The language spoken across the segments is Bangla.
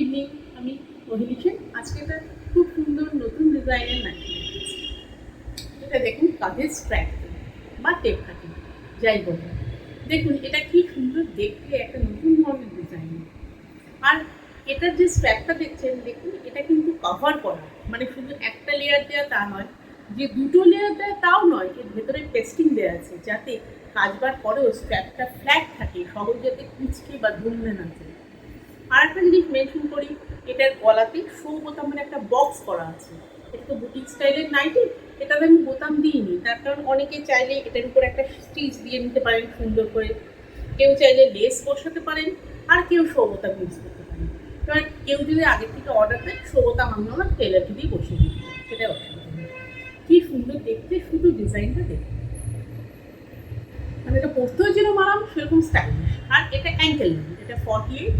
ইভিনিং আমি রোহিণী আজকে একটা খুব সুন্দর নতুন ডিজাইনের দেখিয়েছি এটা দেখুন কাঁধের স্ট্র্যাপ বা টেপ কাটিং যাই বলুন দেখুন, এটা কি সুন্দর দেখতে, একটা নতুন ধরনের ডিজাইন আর এটার যে স্ট্র্যাপটা দেখছেন, দেখুন, এটা কিন্তু কভার করা। মানে শুধু একটা লেয়ার দেওয়া তা নয়, যে দুটো লেয়ার দেওয়া তাও নয়, এর ভেতরে টেস্টিং দেওয়া আছে, যাতে কাজবার পরেও স্ট্র্যাপটা ফ্ল্যাট থাকে, সহজ যাতে কুচকে বা ধুমলে না যায়। আর একটা জিনিস মেনশন করি, এটার গলাতে শো বোতামের একটা বক্স করা আছে। এটা তো বুটিক স্টাইলের নাইটি এটাতে আমি বোতাম দিইনি। তার কারণ অনেকে চাইলে এটার উপর একটা স্টিচ দিয়ে নিতে পারেন সুন্দর করে। কেউ চাইলে লেস বসাতে পারেন, আর কেউ শো বোতাম ইউজ করতে পারেন। এবার কেউ যদি আগের থেকে অর্ডার দেয় শো বোতাম আমি আমার টেলারকে দিয়ে বসিয়ে দিই। সেটা অসুবিধা নেই। কি সুন্দর দেখতে, শুধু ডিজাইনটা দেখতে। মানে এটা পরতেও যেরকম আরাম, সেরকম স্টাইলিশ আর এটা অ্যাঙ্কেল এটা ফর্টি এইট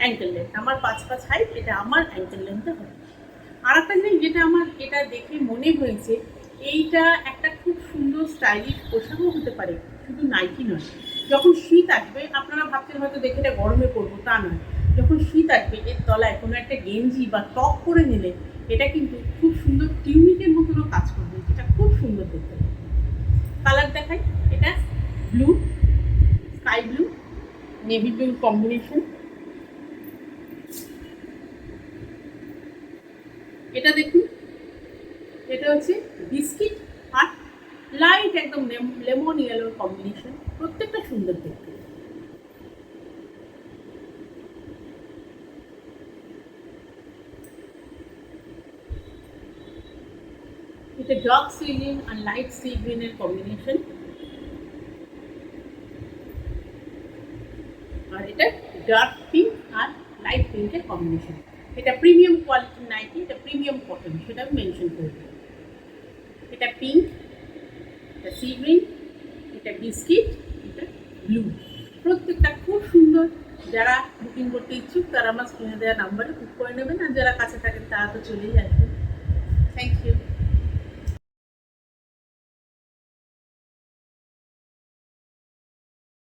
অ্যাঙ্কেল লেন্থ আমার পাঁচ পাঁচ হাইট এটা আমার অ্যাঙ্কেল লেন্থে হবে আর একটা জিনিস যেটা আমার, এটা দেখে মনে হয়েছে, এইটা একটা খুব সুন্দর স্টাইলিশ পোশাকও হতে পারে, শুধু নাইকি নয়। যখন শীত আসবে, আপনারা ভাবছেন হয়তো দেখে এটা গরমে পড়ব তা নয়। যখন শীত আসবে, এর তলায় কোনো একটা গেঞ্জি বা টপ করে নিলে, এটা কিন্তু খুব সুন্দর টিউনিকের মতনও কাজ করবে যেটা খুব সুন্দর দেখতে। কালার দেখাই, এটা blue sky blue navy blue combination এটা দেখুন। এটা হচ্ছে বিস্কিট আর লাইট একদম লেমন ইয়েলোর কম্বিনেশন। প্রত্যেকটা সুন্দর দেখতে। ডার্ক সি গ্রিন আর লাইট সি গ্রিনের কম্বিনেশন আর এটা ডার্ক পিঙ্ক আর লাইট পিঙ্কের কম্বিনেশন এটা প্রিমিয়াম কোয়ালিটির নাইটি এটা প্রিমিয়াম কটন সেটা আমি মেনশন করে দিই এটা পিঙ্ক এটা সি গ্রিন এটা বিস্কিট এটা ব্লু প্রত্যেকটা খুব সুন্দর। যারা বুকিং করতে ইচ্ছুক, তারা আমার স্ক্রিনে দেওয়া নাম্বারে বুক করে নেবেন। আর যারা কাছে থাকেন, তারা তো চলেই আসবেন।